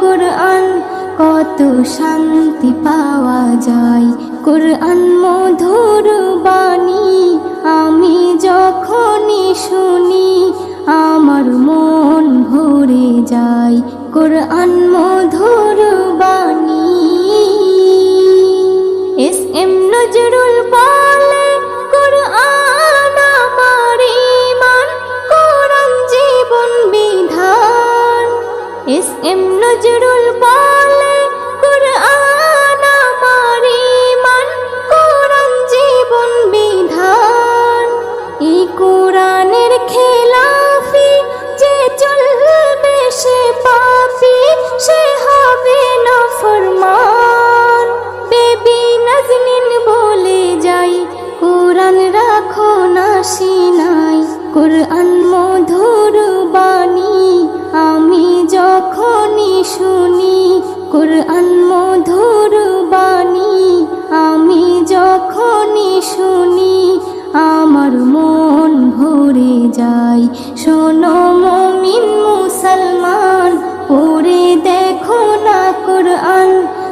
কোরআন, কত শান্তি পাওয়া যায়। কোরআন মধুর বাণী, আমি যখনই শুনি, আমার মন ভরে যায়। কোরআন মধুর বাণী, এস এম নজরুল বলে নাজনীন বলে যাই, কোরআন রাখো না সিনাই। কোরআন মধুর বাণী, আমি যখনই শুনি, কোরআন মধুর বাণী, আমি যখনই শুনি, আমার মন ভরে যায়। শোনো মমিন মুসলমান, পড়ে দেখো না কোরআন